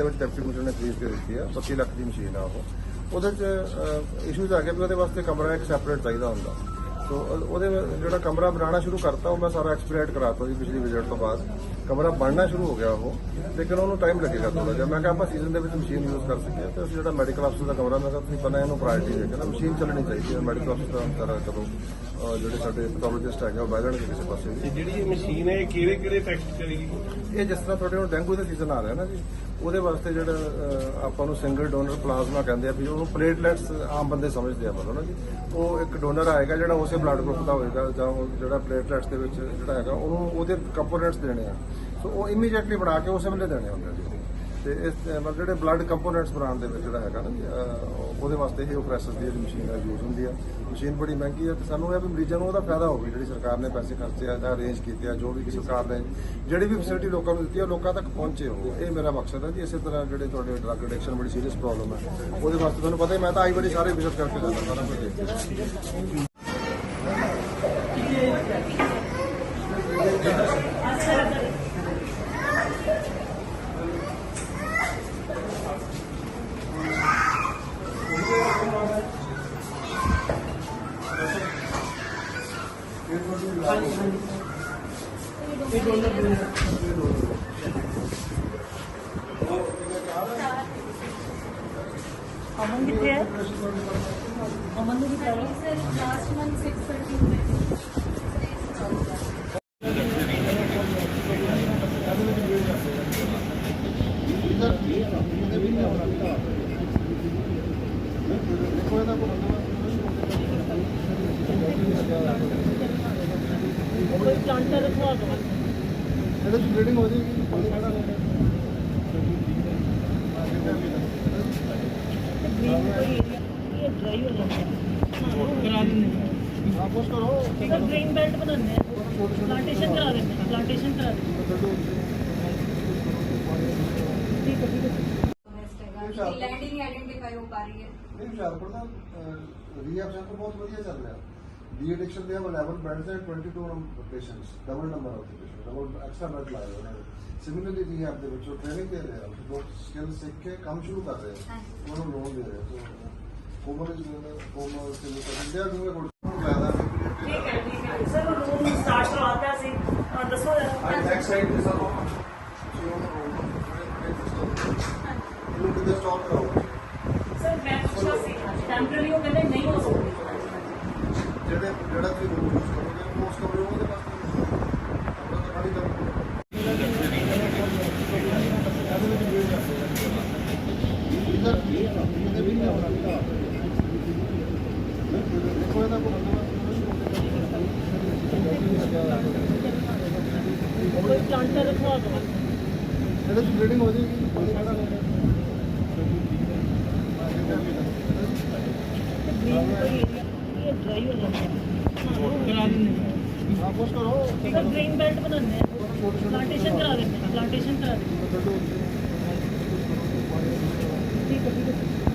ਦੇ ਵਿੱਚ deputy commissioner ਨੇ ਖਰੀਦ ਕੇ ਦਿੱਤੀ ਆ 25 ਲੱਖ ਦੀ ਮਸ਼ੀਨ ਆ ਉਹ। ਉਹਦੇ ਚ ਇਸ਼ੂਜ਼ ਆ ਗਿਆ ਵੀ ਉਹਦੇ ਵਾਸਤੇ ਕਮਰਾ ਇੱਕ ਸੈਪਰੇਟ ਚਾਹੀਦਾ ਹੁੰਦਾ। ਸੋ ਉਹ- ਉਹਦੇ ਜਿਹੜਾ ਕਮਰਾ ਬਣਾਉਣਾ ਸ਼ੁਰੂ ਕਰਤਾ ਉਹ ਮੈਂ ਸਾਰਾ ਐਕਸਪੀਰੀਟ ਕਰਾਤਾ ਜੀ ਪਿਛਲੀ ਵਿਜ਼ਿਟ ਤੋਂ ਬਾਅਦ। ਕਮਰਾ ਬਣਨਾ ਸ਼ੁਰੂ ਹੋ ਗਿਆ ਉਹ ਲੇਕਿਨ ਉਹਨੂੰ ਟਾਈਮ ਲੱਗੇਗਾ ਥੋੜਾ ਜਿਹਾ। ਮੈਂ ਕਿਹਾ ਆਪਾਂ ਸੀਜ਼ਨ ਦੇ ਵਿੱਚ ਮਸ਼ੀਨ ਯੂਜ਼ ਕਰ ਸਕੀਏ ਤੇ ਅਸੀਂ ਜਿਹੜਾ ਮੈਡੀਕਲ ਅਫਸਰ ਦਾ ਕਮਰਾ ਮੈਂ ਕਿਹਾ ਤੁਸੀਂ ਪਹਿਲਾਂ ਇਹਨੂੰ ਪ੍ਰਾਇੋਰਟੀ ਦੇ ਕੇ ਨਾ ਮਸ਼ੀਨ ਚੱਲਣੀ ਚਾਹੀਦੀ ਹੈ। ਮੈਡੀਕਲ ਅਫਸਰ ਦਾ ਕਦੋਂ ਅਹ ਜਿਹੜੇ ਸਾਡੇ ਪੈਥੋਲੋਜਿਸਟ ਹੈਗੇ ਉਹ ਬਹਿ ਜਾਣਗੇ ਕਿਸੇ ਪਾਸੇ ਵੀ। ਤੇ ਜਿਹੜੀ ਇਹ ਮਸ਼ੀਨ ਹੈ ਇਹ ਕਿਹੜੇ ਕਿਹੜੇ ਟੈਸਟ ਕਰੇਗੀ? ਇਹ ਜਿਸ ਤਰ੍ਹਾਂ ਤੁਹਾਡੇ ਹੁਣ ਡੈਂਗੂ ਦਾ ਸੀਜ਼ਨ ਆ ਰਿਹਾ ਨਾ ਜੀ ਉਹਦੇ ਵਾਸਤੇ ਜਿਹੜਾ ਆਪਾਂ ਨੂੰ ਸਿੰਗਲ ਡੋਨਰ ਪਲਾਜ਼ਮਾ ਕਹਿੰਦੇ ਆ ਵੀ ਉਹਨੂੰ ਪਲੇਟਲੈਟਸ ਆਮ ਬੰਦੇ ਸਮਝਦੇ ਆ ਮਤਲਬ ਨਾ ਜੀ। ਉਹ ਇੱਕ ਡੋਨਰ ਆਏਗਾ ਜਿਹੜਾ ਉਸੇ ਬਲੱਡ ਗਰੁੱਪ ਦਾ ਹੋਏਗਾ ਜਾਂ ਉਹ ਜਿਹੜਾ ਪਲੇਟਲੈਟਸ ਦੇ ਵਿੱਚ ਜਿਹੜਾ ਹੈਗਾ, ਉਹਨੂੰ ਉਹਦੇ ਕੰਪੋਨੈਂਟਸ ਦੇਣੇ ਆ। ਸੋ ਉਹ ਇਮੀਡੀਏਟਲੀ ਬਣਾ ਕੇ ਉਸੇ ਵੇਲੇ ਦੇਣੇ ਹੁੰਦੇ ਆ ਜੀ। ਤੇ ਇਸ ਮਤਲਬ ਜਿਹੜੇ ਬਲੱਡ ਕੰਪੋਨੈਂਟਸ ਬਣਾਉਣ ਦੇ ਵਿੱਚ ਜਿਹੜਾ ਹੈਗਾ ਨਾ ਉਹਦੇ ਵਾਸਤੇ ਇਹ ਓਪਰੇਸ਼ਨ ਦੀ ਜਿਹੜੀ ਮਸ਼ੀਨ ਹੈ ਯੂਜ਼ ਹੁੰਦੀ ਆ। ਮਸ਼ੀਨ ਬੜੀ ਮਹਿੰਗੀ ਆ ਤੇ ਸਾਨੂੰ ਇਹ ਵੀ ਮਰੀਜ਼ਾਂ ਨੂੰ ਉਹਦਾ ਫਾਇਦਾ ਹੋਵੇ, ਜਿਹੜੀ ਸਰਕਾਰ ਨੇ ਪੈਸੇ ਖਰਚੇ ਆ ਜਾਂ ਅਰੇਂਜ ਕੀਤੇ ਆ, ਜੋ ਵੀ ਸਰਕਾਰ ਨੇ, ਜਿਹੜੀ ਵੀ ਫੈਸਿਲਿਟੀ ਲੋਕਾਂ ਨੂੰ ਦਿੱਤੀ ਆ, ਉਹ ਲੋਕਾਂ ਤੱਕ ਪਹੁੰਚੇ ਹੋ ਇਹ ਮੇਰਾ ਮਕਸਦ ਹੈ ਜੀ, ਇਸੇ ਤਰ੍ਹਾਂ ਜਿਹੜੇ ਤੁਹਾਡੇ ਡਰੱਗ ਐਡਿਕਸ਼ਨ ਬੜੀ ਸੀਰੀਅਸ ਪ੍ਰੋਬਲਮ ਹੈ ਉਹਦੇ ਵਾਸਤੇ ਤੁਹਾਨੂੰ ਪਤਾ ਹੀ ਮੈਂ ਤਾਂ ਆਈ ਵਾਰੀ ਸਾਰੇ ਵਿਜ਼ਿਟ ਕਰਕੇ ਜਾਂਦਾ ਸਾਰਾ ਕੁਝ ਇਹ ਦੋਨੋਂ ਦੇ ਅਮਨ ਕਿੱਥੇ ਹੈ? ਅਮਨ ਨੂੰ ਵੀ ਕਰੋ। ਸਰ ਲਾਸਟ ਮੰਥ 6:30 ਦੇਖੋ ਇਹਦਾ ਕੋਈ कांटा रखवा दो এটা তো ব্লিডিং হয়ে जाएगी। ग्रीन बेल्ट बनाने प्लांटेशन करा। देते हैं प्लांटेशन करा देते हैं। ठीक है ठीक है। लैंडिंग आइडेंटिफाई हो पा रही है। नहीं शाहपुर का रिएक्शन तो बहुत बढ़िया चल रहा है। De addiction they have 11 beds and 22 num- patients, double number of the patients, double extra bed लाए हुए हैं सिमिलरली जी आप दे बच्चों ट्रेनिंग दे रहे हैं आप स्किल सीख के काम शुरू कर रहे हैं वो लोन दे रहे हैं तो Komal Komal similar they are doing ज़्यादा ठीक है सर रूम स्टार्ट करवाता सी और दसो नेक्स्ट साइड से सब लोग स्टॉप कराओ सर मैं पूछा सी टेम्पररी वो कहते नहीं हो सकती। ਜਿਹੜੇ ਜਿਹੜਾ ਤੁਸੀਂ ਰੂਮ ਯੂਜ਼ ਕਰੋਗੇ ਉਸ ਕਮਰੇ ਉਹਦੇ ਵਾਸਤੇ ਕਮਰਾ ਤਾਂ ਖਾਲੀ ਕਰੋ ਕੋਈ ਪਲਾਂਟਰ ਰਖਵਾ ਦੋ ਇਹਦੇ ਚ ਬਲੀਡਿੰਗ ਹੋ ਜਾਏਗੀ ਗ੍ਰੀਨ ਕੋਈ ਏਰੀਆ ਇਹ ਡਰਾਈ ਹੋ ਜਾਂਦਾ ਕਰਾ ਦਿੰਦੇ ਹਾਂ ਪੁਸ਼ ਕਰੋ ਸਰ ਗ੍ਰੀਨ ਬੈਲਟ ਬਣਾਉਂਦੇ ਆ ਪਲਾਂਟੇਸ਼ਨ ਕਰਾ ਦਿੰਦੇ ਆ ਪਲਾਂਟੇਸ਼ਨ ਕਰਾ ਦਿੰਦੇ ਆ ਠੀਕ ਹੈ ਠੀਕ ਹੈ